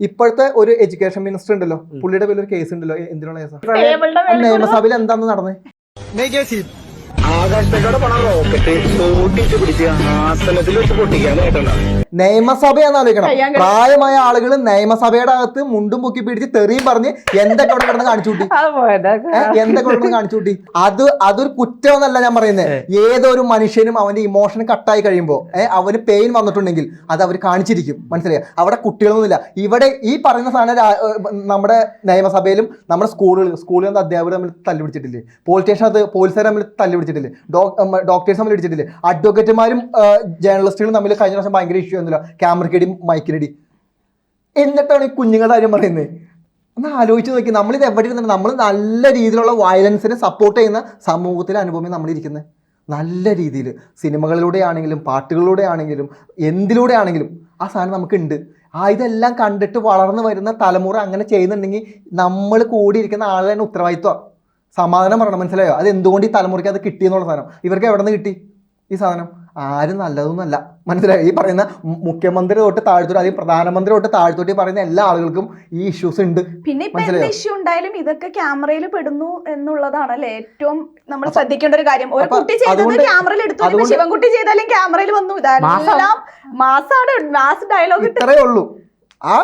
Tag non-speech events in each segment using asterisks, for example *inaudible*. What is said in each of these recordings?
ഇപ്പോഴത്തെ ഒരു education minister ഉണ്ടല്ലോ. പുള്ളിയുടെ പേരിൽ ഒരു കേസ് ഉണ്ടല്ലോ എന്തിനുള്ള കേസ് നിയമസഭയിൽ എന്താന്ന് നടന്നത് ആകാശത്തേക്കൂടെ പോണ റോക്കറ്റ് പൊട്ടിച്ച് പിടിച്ച് ആസനത്തിൽ വെച്ച്. പ്രായമായ ആളുകൾ നിയമസഭയുടെ അകത്ത് മുണ്ടും പൊക്കി പിടിച്ച് തെറിയും പറഞ്ഞ് എന്തൊക്കെ അവിടെ കിടന്ന് കാണിച്ചു കൂട്ടി. എന്തൊക്കെ കിടന്ന് കാണിച്ചു കൂട്ടി. അത് അതൊരു കുറ്റമെന്നല്ല ഞാൻ പറയുന്നത് ഏതൊരു മനുഷ്യനും അവന്റെ ഇമോഷൻ കട്ടായി കഴിയുമ്പോൾ ഏഹ് അവന് പെയിൻ വന്നിട്ടുണ്ടെങ്കിൽ അത് അവർ കാണിച്ചിരിക്കും. മനസ്സിലായോ? അവിടെ കുട്ടികളൊന്നുമില്ല. ഇവിടെ ഈ പറയുന്ന സാധനം നമ്മുടെ നിയമസഭയിലും നമ്മുടെ സ്കൂളുകൾ സ്കൂളിൽ അധ്യാപകർ തമ്മിൽ തല്ലുപിടിച്ചിട്ടില്ലേ? പോലീസ് സ്റ്റേഷൻ അത് പോലീസുകാർ തമ്മിൽ തല്ലുപിടിച്ചിട്ടില്ലേ? ഡോക്ടേഴ്സ് തമ്മിൽ ഇടിച്ചിട്ടില്ലേ? അഡ്വക്കേറ്റുമാരും ജേർണലിസ്റ്റുകളും തമ്മിൽ കഴിഞ്ഞ പ്രാവശ്യം ഭയങ്കര ഇഷ്യൂ ഒന്നുമില്ല ക്യാമറക്കടി മൈക്കിനടി എന്നിട്ടാണ് ഈ കുഞ്ഞുങ്ങളുടെ കാര്യം പറയുന്നത് ഒന്ന് ആലോചിച്ച് നോക്കി. നമ്മളിത് എവിടെ ഇരുന്നിട്ട് നമ്മൾ നല്ല രീതിയിലുള്ള വയലൻസിനെ സപ്പോർട്ട് ചെയ്യുന്ന സമൂഹത്തിലെ അനുഭവം നമ്മളിരിക്കുന്നത് നല്ല രീതിയിൽ. സിനിമകളിലൂടെ ആണെങ്കിലും പാട്ടുകളിലൂടെ ആണെങ്കിലും എന്തിലൂടെ ആണെങ്കിലും ആ സാധനം നമുക്കുണ്ട്. ആ ഇതെല്ലാം കണ്ടിട്ട് വളർന്നു വരുന്ന തലമുറ അങ്ങനെ ചെയ്യുന്നുണ്ടെങ്കിൽ നമ്മൾ കൂടിയിരിക്കുന്ന ആളുടെ തന്നെ ഉത്തരവാദിത്വം. സമാധാനം പറയണം മനസ്സിലായോ? അത് എന്തുകൊണ്ട് ഈ തലമുറയ്ക്ക് അത് കിട്ടിയെന്നുള്ള സാധനം? ഇവർക്ക് എവിടെ നിന്ന് കിട്ടി ഈ സാധനം? ആരും നല്ലതൊന്നുമല്ല. മനസ്സിലായോ? ഈ പറയുന്ന മുഖ്യമന്ത്രി തൊട്ട് താഴ്ത്തോട്ട് അല്ലെങ്കിൽ പ്രധാനമന്ത്രി തൊട്ട് താഴ്ത്തോട്ട് പറയുന്ന എല്ലാ ആളുകൾക്കും ഈ ഇഷ്യൂസ് ഉണ്ട്. പിന്നെ ഇപ്പൊ ഇഷ്യൂ ഉണ്ടായാലും ഇതൊക്കെ ക്യാമറയിൽ പെടുന്നു എന്നുള്ളതാണ് അല്ലേ ഏറ്റവും നമ്മൾ ശ്രദ്ധിക്കേണ്ട ഒരു കാര്യം. ഒരു കുട്ടി ചെയ്തത് ക്യാമറയിൽ എടുത്തു ശിവൻകുട്ടി ചെയ്താലും ക്യാമറയിൽ വന്നു. ഇതെല്ലാം മാസാണ് മാസ് ഡയലോഗ് ഇത്രയേ ഉള്ളൂ. ആ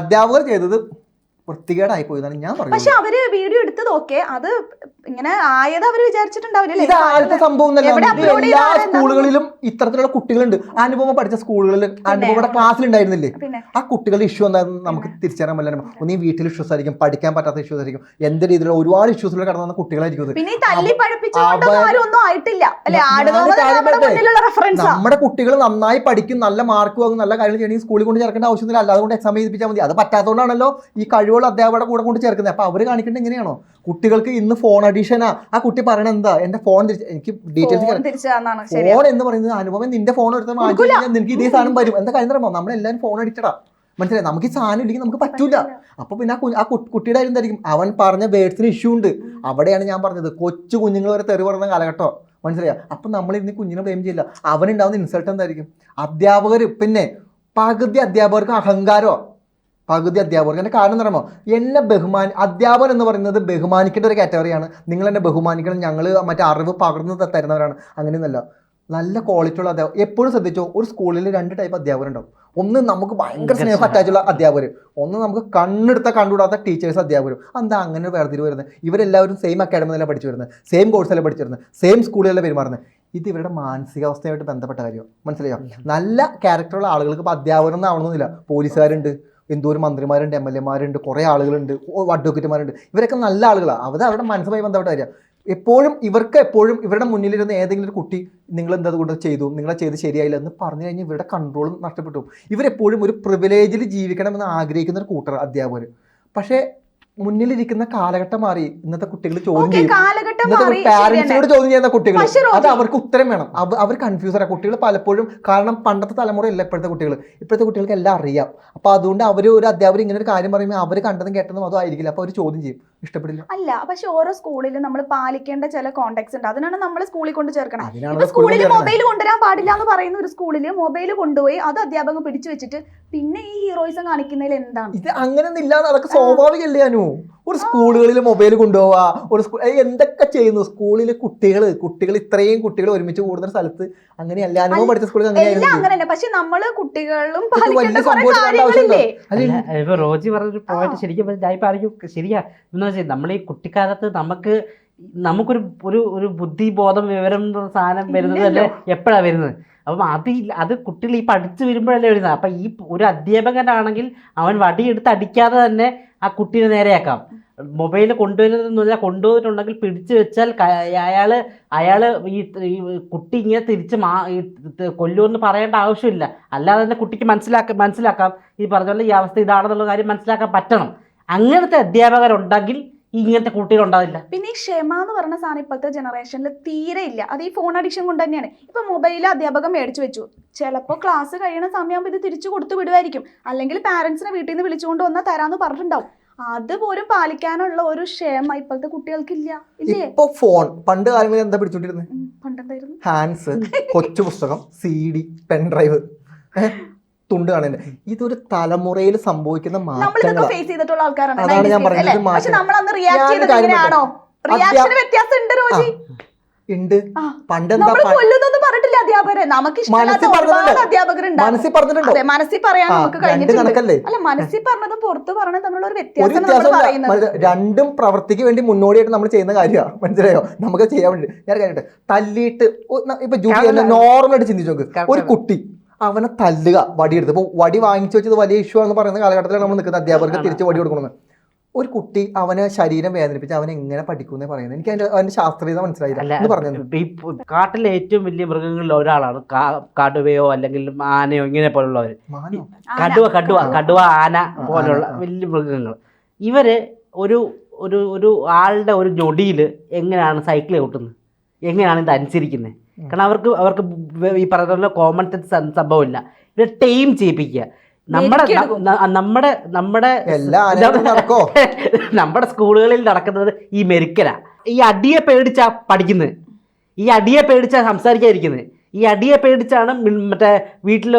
അധ്യാപകർ ചെയ്തത് വൃത്തികേടായി പോയതാണ് ഞാൻ പക്ഷെ അവർ വീഡിയോ എടുത്തത് ഓക്കെ അത് ഇങ്ങനെ ആയത് അവർ വിചാരിച്ചിട്ടുണ്ടാവില്ലേ ഇത് ആദ്യത്തെ സംഭവം എല്ലാ സ്കൂളുകളിലും ഇത്തരത്തിലുള്ള കുട്ടികളുണ്ട്. അനുപമ പഠിച്ച സ്കൂളുകളിൽ അനുപമയുടെ ക്ലാസ്സിൽ ഉണ്ടായിരുന്നില്ലേ ആ കുട്ടികളുടെ ഇഷ്യൂ എന്താണെന്ന് നമുക്ക് തിരിച്ചറിയാൻ പറ്റില്ല. ഒന്നീ വീട്ടിൽ ഇഷ്യൂസ് ആയിരിക്കും പഠിക്കാൻ പറ്റാത്ത ഇഷ്യൂസ് ആയിരിക്കും. എന്ത് രീതിയിലുള്ള ഒരുപാട് ഇഷ്യൂസിലൂടെ കടന്നു വന്ന കുട്ടികളായിരിക്കും പിന്നെ തല്ലി ആയിട്ടില്ല? നമ്മുടെ കുട്ടികൾ നന്നായി പഠിക്കും നല്ല മാർക്ക് വാങ്ങും നല്ല കാര്യങ്ങൾ ചെയ്യണമെങ്കിൽ സ്കൂളിൽ കൊണ്ട് ചേർക്കേണ്ട ആവശ്യമില്ല അല്ലാതെ കൊണ്ട് എക്സാം എഴുതിപ്പിച്ചാൽ മതി. അത് പറ്റാത്തതുകൊണ്ടാണല്ലോ ഈ കഴിവുള്ള അധ്യാപകരുടെ കൂടെ കൊണ്ട് ചേർക്കുന്നത്. അപ്പൊ അവർ കാണിക്കേണ്ടത് എങ്ങനെയാണോ കുട്ടികൾക്ക് ഇന്ന് ഫോൺ അഡീഷനാ ആ. കുട്ടി പറയണത് എന്താ? എന്റെ ഫോൺ തിരിച്ച് എനിക്ക് ഡീറ്റെയിൽസ് ഫോൺ എന്ന് പറയുന്നത് അനുഭവം നിന്റെ ഫോൺ എടുത്ത് മാറ്റി നിനക്ക് ഇതേ സാധനം വരും. എന്താ കാര്യം അറിയാമോ? നമ്മളെല്ലാവരും ഫോൺ അടിച്ചടാ മനസ്സിലായി? നമുക്ക് ഈ സാധനം ഇല്ലെങ്കിൽ നമുക്ക് പറ്റൂല. അപ്പൊ പിന്നെ ആ കുട്ടിയുടെ കാര്യം എന്തായിരിക്കും? അവൻ പറഞ്ഞ വേർഡ്സിന് ഇഷ്യൂ ഉണ്ട്. അവിടെയാണ് ഞാൻ പറഞ്ഞത്. കൊച്ചു കുഞ്ഞുങ്ങൾ വരെ തെറി പറഞ്ഞ കാലഘട്ടം. മനസ്സിലായോ? അപ്പൊ നമ്മൾ ഇന്ന് കുഞ്ഞിനെ ബ്ലെയിം ചെയ്യില്ല. അവനുണ്ടാവുന്ന ഇൻസൾട്ട് എന്തായിരിക്കും? അധ്യാപകർ പിന്നെ പകുതി അധ്യാപകർക്ക് അഹങ്കാരമോ. പകുതി അധ്യാപകർക്ക് എന്റെ കാരണം എന്ന് പറയുമ്പോൾ എന്നെ ബഹുമാൻ അധ്യാപകൻ എന്ന് പറയുന്നത് ബഹുമാനിക്കേണ്ട ഒരു കാറ്റഗറിയാണ് നിങ്ങൾ എന്നെ ബഹുമാനിക്കണം ഞങ്ങൾ മറ്റേ അറിവ് പകർന്നു തരുന്നവരാണ്. അങ്ങനെയൊന്നല്ല നല്ല ക്വാളിറ്റി ഉള്ള അധ്യാപകർ എപ്പോഴും ശ്രദ്ധിച്ചോ ഒരു സ്കൂളിൽ രണ്ട് ടൈപ്പ് അധ്യാപകരുണ്ടാവും. ഒന്ന് നമുക്ക് ഭയങ്കര സ്നേഹം അറ്റാച്ചുള്ള അധ്യാപകർ ഒന്ന് നമുക്ക് കണ്ണെടുത്ത കണ്ടുകൂടാത്ത ടീച്ചേഴ്സ് അധ്യാപകരും. എന്താ അങ്ങനെ വേർതിരിവ് വരുന്നത്. ഇവരെല്ലാവരും സെയിം അക്കാഡമിയിലാണ് പഠിച്ചു വരുന്നത്. സെയിം കോഴ്സിലാണ് പഠിച്ചു വരുന്നത്. സെയിം സ്കൂളിലല്ലേ പെരുമാറുന്നത്. ഇത് ഇവരുടെ മാനസികാവസ്ഥയായിട്ട് ബന്ധപ്പെട്ട കാര്യമാണ്. മനസ്സിലായോ? നല്ല ക്യാരക്ടറുള്ള ആളുകൾക്ക് ഇപ്പോൾ അധ്യാപകരൊന്നും ആവണമെന്നില്ല. പോലീസുകാരുണ്ട്. എന്തോരം മന്ത്രിമാരുണ്ട് എം എൽ എമാരുണ്ട് കുറേ ആളുകളുണ്ട് അഡ്വക്കേറ്റുമാരുണ്ട് ഇവരൊക്കെ നല്ല ആളുകളാണ് അവർ അവരുടെ മനസ്സുമായി ബന്ധപ്പെട്ട കാര്യം. എപ്പോഴും ഇവർക്ക് എപ്പോഴും ഇവരുടെ മുന്നിലിരുന്ന ഏതെങ്കിലും ഒരു കുട്ടി നിങ്ങൾ എന്താ കൊണ്ട് ചെയ്തു നിങ്ങളെ ചെയ്ത് ശരിയായില്ല എന്ന് പറഞ്ഞു കഴിഞ്ഞാൽ ഇവരുടെ കൺട്രോളും നഷ്ടപ്പെട്ടു ഇവരെപ്പോഴും ഒരു പ്രിവിലേജിൽ ജീവിക്കണമെന്ന് ആഗ്രഹിക്കുന്ന ഒരു കൂട്ടർ അധ്യാപകർ പക്ഷേ മുന്നിലിരിക്കുന്ന കാലഘട്ടം മാറി ഇന്നത്തെ കുട്ടികൾ ചോദ്യം പാരന്റ്സിനോട് ചോദ്യം ചെയ്യുന്ന കുട്ടികൾ അത് അവർക്ക് ഉത്തരം വേണം. അവർ കൺഫ്യൂസ് ആണ് കുട്ടികൾ പലപ്പോഴും കാരണം പണ്ടത്തെ തലമുറയല്ല ഇപ്പോഴത്തെ കുട്ടികൾ ഇപ്പോഴത്തെ കുട്ടികൾക്ക് എല്ലാം അറിയാം. അപ്പൊ അതുകൊണ്ട് അവർ ഒരു അധ്യാപകർ ഇങ്ങനെ ഒരു കാര്യം പറയുമ്പോൾ അവർ കണ്ടതും കേട്ടതും അതും ആയിരിക്കില്ല. അപ്പൊ അവർ ചോദ്യം ചെയ്യും. ഇഷ്ടപ്പെടില്ല. അല്ല പക്ഷെ ഓരോ സ്കൂളിലും നമ്മൾ പാലിക്കേണ്ട ചില കോണ്ടാക്ട്സ് ഉണ്ട്. അതിനാണ് നമ്മൾ സ്കൂളിൽ കൊണ്ട് ചേർക്കണം. സ്കൂളിൽ മൊബൈൽ കൊണ്ടുവരാൻ പാടില്ല എന്ന് പറയുന്ന ഒരു സ്കൂളിൽ മൊബൈൽ കൊണ്ടുപോയി അത് അധ്യാപകൻ പിടിച്ചു വെച്ചിട്ട് പിന്നെ ഈ ഹീറോയിസം കാണിക്കുന്നതിൽ എന്താണ്? ഇത് അങ്ങനെയൊന്നും ഇല്ലാന്ന് അതൊക്കെ സ്വാഭാവികമല്ലേ അനു? ഒരു സ്കൂളുകളിൽ മൊബൈൽ കൊണ്ടുപോവാ ഒരു സ്കൂൾ എന്തൊക്കെ ചെയ്യുന്നു? സ്കൂളിൽ കുട്ടികൾ കുട്ടികൾ ഇത്രയും കുട്ടികൾ ഒരുമിച്ച് കൂടുന്ന സ്ഥലത്ത് അങ്ങനെയല്ല. അനുഭവം പഠിച്ച സ്കൂളിൽ അങ്ങനെയായിരുന്നു പക്ഷെ നമ്മൾ കുട്ടികളും വലിയ റോജി പറഞ്ഞൊരു പോയിന്റ് ശരിക്കും ഞാൻ ഇപ്പൊ ആയിരിക്കും ശരിയാ. എന്ന് വെച്ചാൽ നമ്മൾ ഈ കുട്ടിക്കാലത്ത് നമുക്ക് നമുക്കൊരു ഒരു ഒരു ബുദ്ധിബോധം വിവരം സാധനം വരുന്നത് തന്നെ എപ്പോഴാ വരുന്നത്? അപ്പം അത് അത് കുട്ടികൾ ഈ പഠിച്ചു വരുമ്പോഴല്ലേ വരുന്നത്. അപ്പം ഈ ഒരു അധ്യാപകനാണെങ്കിൽ അവൻ വടിയെടുത്ത് അടിക്കാതെ തന്നെ ആ കുട്ടീനെ നേരെയാക്കാം. മൊബൈൽ കൊണ്ടുവരുന്നില്ല കൊണ്ടുവന്നിട്ടുണ്ടെങ്കിൽ പിടിച്ചു വെച്ചാൽ അയാൾ അയാൾ ഈ കുട്ടി ഇങ്ങനെ തിരിച്ച് മാ ഈ കൊല്ലുമെന്ന് പറയേണ്ട ആവശ്യമില്ല. അല്ലാതെ തന്നെ കുട്ടിക്ക് മനസ്സിലാക്ക മനസ്സിലാക്കാം. ഈ പറഞ്ഞ പോലെ ഈ അവസ്ഥ ഇതാണെന്നുള്ള കാര്യം മനസ്സിലാക്കാൻ പറ്റണം. അങ്ങനത്തെ അധ്യാപകരുണ്ടെങ്കിൽ ഇങ്ങനത്തെ കുട്ടികൾ ഉണ്ടാവില്ല പിന്നെ ഈ ക്ഷമ എന്ന് പറഞ്ഞ സാധനം ഇപ്പോഴത്തെ ജനറേഷനിൽ തീരെ ഇല്ല. അത് ഈ ഫോൺ അഡിക്ഷൻ കൊണ്ട് തന്നെയാണ്. ഇപ്പൊ മൊബൈൽ അധ്യാപകൻ മേടിച്ചു വെച്ചു. ചിലപ്പോൾ ക്ലാസ് കഴിയുന്ന സമയമാകുമ്പോൾ ഇത് തിരിച്ചു കൊടുത്തു വിടുമായിരിക്കും അല്ലെങ്കിൽ പാരന്റ്സിനെ വീട്ടിൽ നിന്ന് വിളിച്ചുകൊണ്ട് വന്നാൽ തരാന്ന് പറഞ്ഞിട്ടുണ്ടാവും. അതുപോലും പാലിക്കാനുള്ള ഒരു ക്ഷേമ ഇപ്പോഴത്തെ കുട്ടികൾക്കില്ല. ഇല്ലേ? ഇപ്പൊ ഫോൺ പണ്ട് കാലങ്ങളിൽ എന്താ പിടിച്ചോണ്ടിരുന്നത് പണ്ടെന്തായിരുന്നു? ഹാൻഡ്സ് കൊച്ചു പുസ്തകം സി ഡി പെൻ ഡ്രൈവ് തുണ്ട് കാണുന്നത് ഇതൊരു തലമുറയിൽ സംഭവിക്കുന്ന മാറ്റങ്ങളാണ് ഫേസ് ചെയ്തിട്ടുള്ള ആൾക്കാരാണ്. അതാണ് ഞാൻ പറഞ്ഞത്, മാറ്റം. ഉണ്ട്. പണ്ടെന്താ അധ്യാപകരെ. നമുക്ക് ഇഷ്ടമില്ലാത്ത മനസ്സിൽ ഒരുപാട് പറഞ്ഞിട്ടുണ്ട്. അധ്യാപകരുണ്ട്. മനസ്സിൽ പറഞ്ഞിട്ടുണ്ടോ. മനസ്സിൽ പറയാൻ നമുക്ക് കഴിഞ്ഞിട്ടുണ്ട്. അല്ല മനസ്സിൽ പറഞ്ഞതും പുറത്ത് പറഞ്ഞതും തമ്മിലുള്ള ഒരു വ്യത്യാസം രണ്ടും പ്രവർത്തിക്ക് വേണ്ടി മുന്നോടിയായിട്ട് നമ്മൾ ചെയ്യുന്ന കാര്യമാണ് മനസ്സിലായോ? നമുക്ക് ചെയ്യാൻ വേണ്ടി. ഞാൻ കഴിഞ്ഞിട്ട് തല്ലിയിട്ട് ഇപ്പൊ ജൂലി നോർമൽ ആയിട്ട് ചിന്തിച്ചു നോക്ക്. ഒരു കുട്ടി അവനെ തല്ലുക വടിയെടുത്ത് ഇപ്പൊ വടി വാങ്ങിച്ചു വെച്ചത് വലിയ ഇഷ്യൂ ആണെന്ന് പറയുന്ന കാലഘട്ടത്തിലാണ് നമ്മൾ നിൽക്കുന്നത് അധ്യാപകർക്ക് തിരിച്ച് വടി കൊടുക്കണമെന്ന്. ഒരു കുട്ടി അവനെ ശരീരം വേദനിപ്പിച്ച് അവൻ എങ്ങനെ പഠിക്കുമെന്ന് പറയുന്നത്. എനിക്ക് അതിന്റെ അതിന്റെ ശാസ്ത്രീയത മനസ്സിലായില്ല. പറഞ്ഞു കാട്ടിലെ ഏറ്റവും വലിയ മൃഗങ്ങളിൽ ഒരാളാണ്. കടുവയോ അല്ലെങ്കിൽ ആനയോ ഇങ്ങനെ പോലുള്ളവർ. കടുവ കടുവ കടുവ. ആന പോലുള്ള വലിയ മൃഗങ്ങൾ. ഇവർ ഒരു ഒരു ഒരു ആളുടെ ഒരു ഞൊടിയിൽ എങ്ങനെയാണ് സൈക്കിൾ കൂട്ടുന്നത്? എങ്ങനെയാണ് ഇത് അനുസരിക്കുന്നത്? കാരണം അവർക്ക് അവർക്ക് ഈ പറഞ്ഞ കോമൺ സെൻസ് സംഭവമില്ല. ഇത് ടൈം ചെയ്യിപ്പിക്കുക. നമ്മുടെ നമ്മുടെ നമ്മുടെ എല്ലാ നടക്കോ? *laughs* നമ്മുടെ സ്കൂളുകളിൽ നടക്കുന്നത് ഈ മെരുക്കലാ. ഈ അടിയെ പേടിച്ചാ പഠിക്കുന്നത് ഈ അടിയെ പേടിച്ചാ സംസാരിക്കാതിരിക്കുന്നത് ഈ അടിയെ പേടിച്ചാണ് മറ്റേ വീട്ടിൽ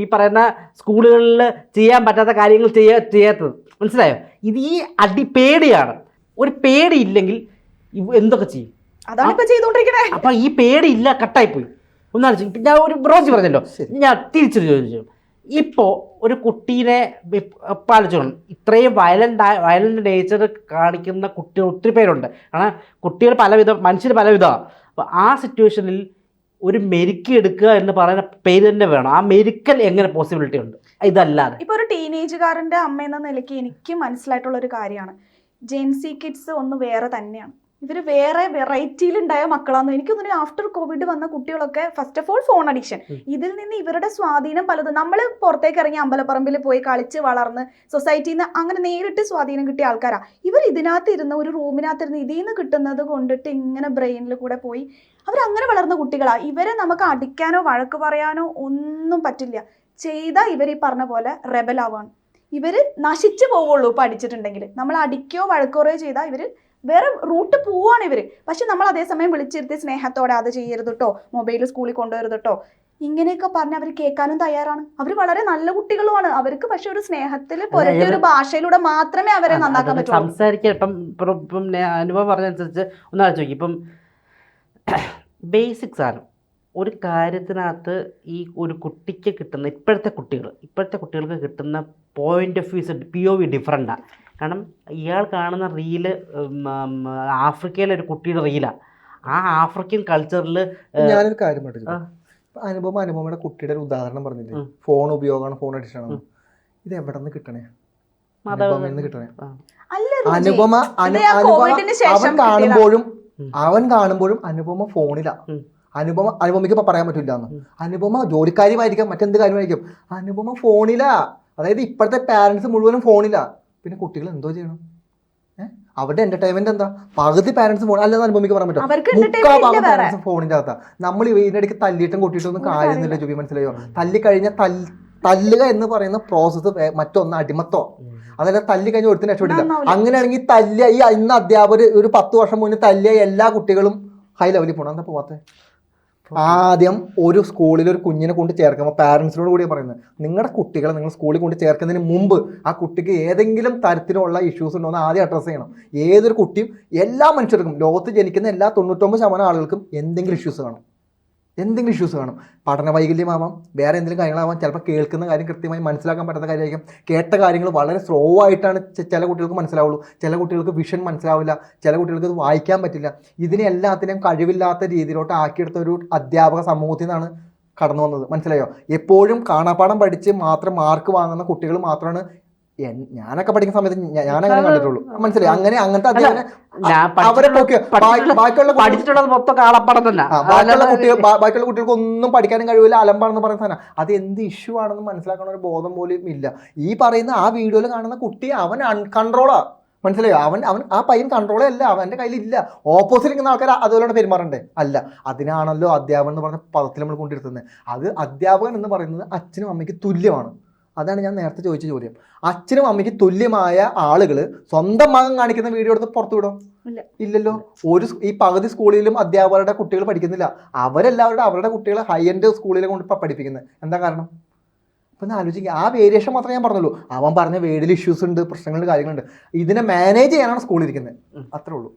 ഈ പറയുന്ന സ്കൂളുകളിൽ ചെയ്യാൻ പറ്റാത്ത കാര്യങ്ങൾ ചെയ്യാ ചെയ്യാത്തത്. മനസ്സിലായോ? ഇത് ഈ അടി പേടിയാണ്. ഒരു പേടി ഇല്ലെങ്കിൽ എന്തൊക്കെ ചെയ്യും? അതാണ് ഇപ്പൊ ചെയ്തോണ്ടിരിക്കണേ. അപ്പൊ ഈ പേടിയില്ല കട്ടായിപ്പോയി ഒന്നാലോചിക്കും. ഞാൻ ഒരു ബ്രോസ് പറഞ്ഞല്ലോ. ഞാൻ തിരിച്ചൊരു ചോദിച്ചു. ഇപ്പോൾ ഒരു കുട്ടീനെ പാലിച്ചുകൊണ്ട് ഇത്രയും വയലന്റ് വയലന്റ് നേച്ചർ കാണിക്കുന്ന കുട്ടികൾ ഒത്തിരി പേരുണ്ട്. കാരണം കുട്ടികൾ പലവിധം മനുഷ്യർ പലവിധമാണ് അപ്പോൾ ആ സിറ്റുവേഷനിൽ ഒരു മെരുക്കി എടുക്കുക എന്ന് പറയുന്ന പേര് തന്നെ വേണം. ആ മെരുക്കൽ എങ്ങനെ പോസിബിലിറ്റി ഉണ്ട്? ഇതല്ലാതെ. ഇപ്പോൾ ഒരു ടീനേജുകാരന്റെ അമ്മ എന്ന നിലയ്ക്ക് എനിക്ക് മനസ്സിലായിട്ടുള്ള ഒരു കാര്യമാണ്. ജെൻസി കിഡ്സ് ഒന്ന് വേറെ തന്നെയാണ്. ഇവർ വേറെ വെറൈറ്റിയിൽ ഉണ്ടായ മക്കളാന്ന്. എനിക്ക് തോന്നുന്നു ആഫ്റ്റർ കോവിഡ് വന്ന കുട്ടികളൊക്കെ first of all phone addiction ഇതിൽ നിന്ന് ഇവരുടെ സ്വാധീനം പലതും. നമ്മൾ പുറത്തേക്ക് ഇറങ്ങി അമ്പലപ്പറമ്പിൽ പോയി കളിച്ച് വളർന്ന് സൊസൈറ്റിയിൽ നിന്ന് അങ്ങനെ നേരിട്ട് സ്വാധീനം കിട്ടിയ ആൾക്കാരാ. ഇവർ ഇതിനകത്ത് ഇരുന്ന് ഒരു റൂമിനകത്ത് ഇരുന്ന് ഇതിൽ നിന്ന് കിട്ടുന്നത് കൊണ്ടിട്ട് ഇങ്ങനെ ബ്രെയിനിൽ കൂടെ പോയി അവർ അങ്ങനെ വളർന്ന കുട്ടികളാ. ഇവരെ നമുക്ക് അടിക്കാനോ വഴക്ക് പറയാനോ ഒന്നും പറ്റില്ല. ചെയ്താൽ ഇവർ ഈ പറഞ്ഞ പോലെ റെബലാവാണ് ഇവർ നശിച്ചു പോവുള്ളൂ ഇപ്പൊ അടിച്ചിട്ടുണ്ടെങ്കിൽ നമ്മൾ അടിക്കോ വഴക്കുറയോ ചെയ്താൽ ഇവർ വേറെ റൂട്ട് പോവാണ് ഇവർ. പക്ഷെ നമ്മൾ അതേസമയം വിളിച്ചിരുത്തി സ്നേഹത്തോടെ അത് ചെയ്യരുത് കേട്ടോ മൊബൈൽ സ്കൂളിൽ കൊണ്ടുവരുത് കേട്ടോ ഇങ്ങനെയൊക്കെ പറഞ്ഞ് അവർ കേൾക്കാനും തയ്യാറാണ്. അവർ വളരെ നല്ല കുട്ടികളുമാണ്. അവർക്ക് പക്ഷെ ഒരു സ്നേഹത്തിൽ പുരട്ടിയ ഒരു ഭാഷയിലൂടെ മാത്രമേ അവരെ നന്നാക്കാൻ പറ്റൂ പറ്റുള്ളൂ. സംസാരിക്കാൻ ഇപ്പം അനുഭവം പറഞ്ഞനുസരിച്ച് ഒന്ന് ആലോചിച്ച് നോക്കി. ഇപ്പം *clears throat* ബേസിക്സ് ആണ്. ഒരു കാര്യത്തിനകത്ത് ഈ ഒരു കുട്ടിക്ക് കിട്ടുന്ന ഇപ്പോഴത്തെ കുട്ടികൾ ഇപ്പോഴത്തെ കുട്ടികൾക്ക് കിട്ടുന്ന point of views P O V ഡിഫറെന്റാണ് കാരണം ഇയാൾ കാണുന്ന റീൽ ആഫ്രിക്കയിലെ ഒരു കുട്ടിയുടെ റീലാണ് ആ ആഫ്രിക്കൻ കൾച്ചറിൽ ഞാനൊരു കാര്യം പഠിച്ചു അനുഭവം അനുപമ കുട്ടിയുടെ ഒരു ഉദാഹരണം പറഞ്ഞില്ലേ? ഫോൺ ഉപയോഗമാണ് ഫോൺ അഡിക്ഷൻ ആണ് ഇത് എവിടെ നിന്ന് കിട്ടണേ? കിട്ടണേ. അനുപമ അവൻ കാണുമ്പോഴും അവൻ കാണുമ്പോഴും അനുപമ ഫോണിലാ. അനുപമ അനുപമയ്ക്ക് ഇപ്പൊ പറയാൻ പറ്റില്ല എന്ന്. അനുപമ ജോലിക്കാരിയുമായിരിക്കാം മറ്റെന്ത് കാര്യമായിരിക്കും? അനുപമ ഫോണിലാ. അതായത് ഇപ്പോഴത്തെ പാരന്റ്സ് മുഴുവനും ഫോണിലാ. പിന്നെ കുട്ടികൾ എന്തോ ചെയ്യണം? അവരുടെ എന്റർടൈൻമെന്റ് എന്താ? പകുതി പാരന്റ്സ് ഫോൺ അല്ലെന്ന് അനുഭവിക്കാൻ പറയാൻ പറ്റും മുക്കാ ഭാഗം പാരന്റ്സ് ഫോണിന്റെ അകത്താ. നമ്മൾ ഇതിന്റെ ഇടയ്ക്ക് തല്ലിയിട്ടും കൂട്ടിയിട്ടൊന്നും ഒന്നും കാര്യമൊന്നുമില്ല ജോബി മനസ്സിലായോ? തല്ലി കഴിഞ്ഞ തല്ലുക എന്ന് പറയുന്ന പ്രോസസ്സ് മറ്റൊന്ന് അടിമത്തോ? അതല്ല തല്ലി കഴിഞ്ഞ ഒരുത്തിന് രക്ഷപ്പെടില്ല. അങ്ങനെയാണെങ്കിൽ തല്ലിയ ഈ ഇന്ന് അധ്യാപകർ ഒരു പത്ത് വർഷം മുന്നേ തല്ലിയ എല്ലാ കുട്ടികളും ഹൈ ലെവലിൽ പോകണം എന്താ പോവാത്തെ? ആദ്യം ഒരു സ്കൂളിൽ ഒരു കുഞ്ഞിനെ കൊണ്ട് ചേർക്കുമ്പോൾ പാരൻസിനോട് കൂടി പറയുന്നത്. നിങ്ങളുടെ കുട്ടികളെ നിങ്ങൾ സ്കൂളിൽ കൊണ്ട് ചേർക്കുന്നതിന് മുമ്പ് ആ കുട്ടിക്ക് ഏതെങ്കിലും തരത്തിലുള്ള ഇഷ്യൂസ് ഉണ്ടോ എന്ന് ആദ്യം അഡ്രസ്സ് ചെയ്യണം. ഏതൊരു കുട്ടിയും എല്ലാ മനുഷ്യർക്കും ലോകത്ത് ജനിക്കുന്ന എല്ലാ തൊണ്ണൂറ്റൊമ്പത് ശതമാനം ആളുകൾക്കും എന്തെങ്കിലും ഇഷ്യൂസ് കാണും എന്തെങ്കിലും ഇഷ്യൂസ് കാണും. പഠന വൈകല്യമാവാം വേറെ എന്തെങ്കിലും കാര്യങ്ങളാവാം. ചിലപ്പോൾ കേൾക്കുന്ന കാര്യം കൃത്യമായി മനസ്സിലാക്കാൻ പറ്റാത്ത കാര്യമായിരിക്കും. കേട്ട കാര്യങ്ങൾ വളരെ സ്ലോ ആയിട്ടാണ് ചില കുട്ടികൾക്ക് മനസ്സിലാവുള്ളൂ. ചില കുട്ടികൾക്ക് വിഷൻ മനസ്സിലാവില്ല. ചില കുട്ടികൾക്ക് ഇത് വായിക്കാൻ പറ്റില്ല. ഇതിനെ എല്ലാത്തിനെയും കഴിവില്ലാത്ത രീതിയിലോട്ട് ആക്കിയെടുത്ത ഒരു അധ്യാപക സമൂഹത്തിൽ നിന്നാണ് കടന്നു വന്നത് മനസ്സിലായോ? എപ്പോഴും കാണാപ്പാടം പഠിച്ച് മാത്രം മാർക്ക് വാങ്ങുന്ന കുട്ടികൾ മാത്രമാണ് ഞാനൊക്കെ പഠിക്കുന്ന സമയത്ത് ഞാൻ ഞാനങ്ങനെ കണ്ടിട്ടുള്ളൂ. മനസ്സിലായി? അങ്ങനെ അങ്ങനത്തെ അവരെ ബാക്കിയുള്ള പഠിച്ചിട്ടുള്ളത് മൊത്തം കാളപ്പടം തന്നെ ബാക്കിയുള്ള കുട്ടികൾ ബാക്കിയുള്ള കുട്ടികൾക്ക് ഒന്നും പഠിക്കാനും കഴിവില്ല അലമ്പാണെന്ന് പറയുന്ന സാധനം. അത് എന്ത് ഇഷ്യൂ ആണെന്ന് മനസ്സിലാക്കണ ഒരു ബോധം പോലും ഇല്ല. ഈ പറയുന്ന ആ വീഡിയോയിൽ കാണുന്ന കുട്ടി അവൻ അൺകൺട്രോളാ മനസ്സിലായോ? അവൻ അവൻ ആ പയ്യൻ കൺട്രോളേ അല്ല അവന്റെ കയ്യിലില്ല. ഓപ്പോസിറ്റ് നിൽക്കുന്ന ആൾക്കാർ അതുപോലെയാണ് പെരുമാറണ്ടേ? അല്ല. അതിനാണല്ലോ അധ്യാപകൻ എന്ന് പറഞ്ഞ പദത്തിൽ നമ്മൾ കൊണ്ടിരുത്തുന്നത് അത് അധ്യാപകൻ എന്ന് പറയുന്നത് അച്ഛനും അമ്മയ്ക്ക് തുല്യമാണ്. അതാണ് ഞാൻ നേരത്തെ ചോദിച്ച ചോദ്യം. അച്ഛനും അമ്മയ്ക്ക് തുല്യമായ ആളുകൾ സ്വന്തം മകൻ കാണിക്കുന്ന വീഡിയോ എടുത്ത് പുറത്തു വിടും? ഇല്ല. ഇല്ലല്ലോ. ഒരു ഈ പകുതി സ്കൂളിലും അധ്യാപകരുടെ കുട്ടികൾ പഠിക്കുന്നില്ല. അവരെല്ലാവരുടെ അവരുടെ കുട്ടികളെ ഹൈ എൻഡ് സ്കൂളിലെ കൊണ്ട് പഠിപ്പിക്കുന്നത് എന്താ കാരണം? ഇപ്പൊ ഒന്ന് ആലോചിക്കുക ആ വേരിയേഷൻ മാത്രമേ ഞാൻ പറഞ്ഞുള്ളൂ. അവൻ പറഞ്ഞ വേടിൽ ഇഷ്യൂസ് ഉണ്ട് പ്രശ്നങ്ങളുണ്ട് കാര്യങ്ങളുണ്ട്. ഇതിനെ മാനേജ് ചെയ്യാനാണ് സ്കൂളിൽ ഇരിക്കുന്നത് അത്രേ ഉള്ളൂ.